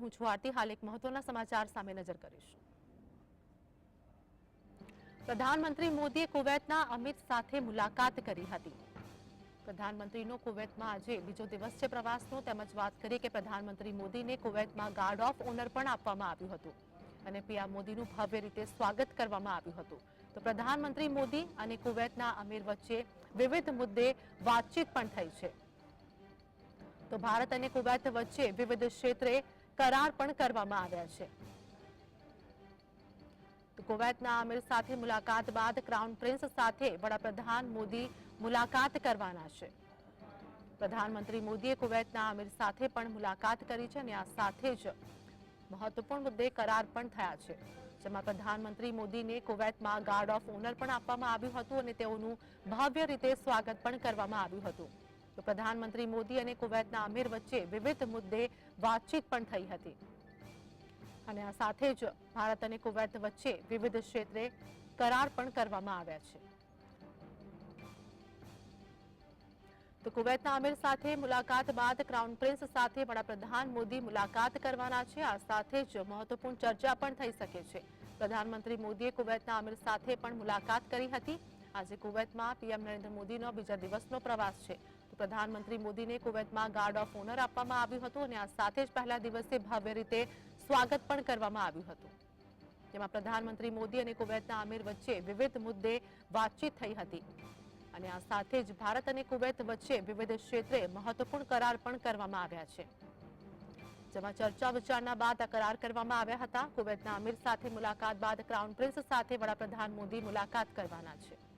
હું છું આરતી. હાલ એક મહત્વના સમાચાર સામે નજર કરીશું. પ્રધાનમંત્રી મોદીએ કુવૈતના અમિત સાથે મુલાકાત કરી હતી. પ્રધાનમંત્રીનો કુવૈતમાં આજે બીજો દિવસ છે પ્રવાસનો. તેમજ વાત કરીએ કે પ્રધાનમંત્રી મોદીને કુવૈતમાં ગાર્ડ ઓફ ઓનર પણ આપવામાં આવ્યું હતું. અને પીએમ મોદીનું ભવ્ય રીતે સ્વાગત કરવામાં આવ્યું હતું. તો પ્રધાનમંત્રી મોદી અને કુવૈતના અમીર વચ્ચે વિવિધ મુદ્દે વાતચીત પણ થઈ છે. તો ભારત અને કુવૈત વચ્ચે વિવિધ ક્ષેત્રે કરાર પણ કરવામાં આવ્યા છે. કુવૈતના આમિર સાથે મુલાકાત બાદ ક્રાઉન પ્રિન્સ સાથે વડાપ્રધાન મોદી મુલાકાત કરવાના છે. પ્રધાનમંત્રી મોદીએ કુવૈતના આમિર સાથે પણ મુલાકાત કરી છે અને આ સાથે જ મહત્વપૂર્ણ મુદ્દે કરાર પણ થયા છે. જેમાં પ્રધાનમંત્રી મોદીને કુવૈતમાં ગાર્ડ ઓફ ઓનર પણ આપવામાં આવ્યું હતું અને તેઓનું ભવ્ય રીતે સ્વાગત પણ કરવામાં આવ્યું હતું. તો પ્રધાનમંત્રી મોદી અને કુવૈતના અમીર વચ્ચે વિવિધ મુદ્દે વાતચીત પણ થઈ હતી. અને આ સાથે જ ભારત અને કુવૈત વચ્ચે વિવિધ ક્ષેત્રે કરાર પણ કરવામાં આવ્યા છે. તો કુવૈતના અમીર સાથે મુલાકાત બાદ ક્રાઉન પ્રિન્સ સાથે વડાપ્રધાન મોદી મુલાકાત કરવાના છે. આ સાથે જ મહત્વપૂર્ણ ચર્ચા પણ થઈ શકે છે. પ્રધાનમંત્રી મોદીએ કુવૈતના અમીર સાથે પણ મુલાકાત કરી હતી. આજે કુવૈતમાં પીએમ નરેન્દ્ર મોદીનો બીજા દિવસનો પ્રવાસ છે. પ્રધાનમંત્રી મોદીને કુવૈતમાં ગાર્ડ ઓફ ઓનર આપવામાં આવ્યું હતું અને આ સાથે જ પહેલા દિવસે ભવ્ય રીતે સ્વાગત પણ કરવામાં આવ્યું હતું. જેમાં પ્રધાનમંત્રી મોદી અને કુવૈતના અમીર વચ્ચે વિવિધ મુદ્દે વાતચીત થઈ હતી. અને આ સાથે જ ભારત અને કુવૈત વચ્ચે વિવિધ ક્ષેત્રે મહત્વપૂર્ણ કરાર પણ કરવામાં આવ્યા છે. જેમાં ચર્ચા વિચારણા બાદ આ કરાર કરવામાં આવ્યા હતા. કુવૈતના અમીર સાથે મુલાકાત બાદ ક્રાઉન પ્રિન્સ સાથે વડાપ્રધાન મોદી મુલાકાત કરવાના છે.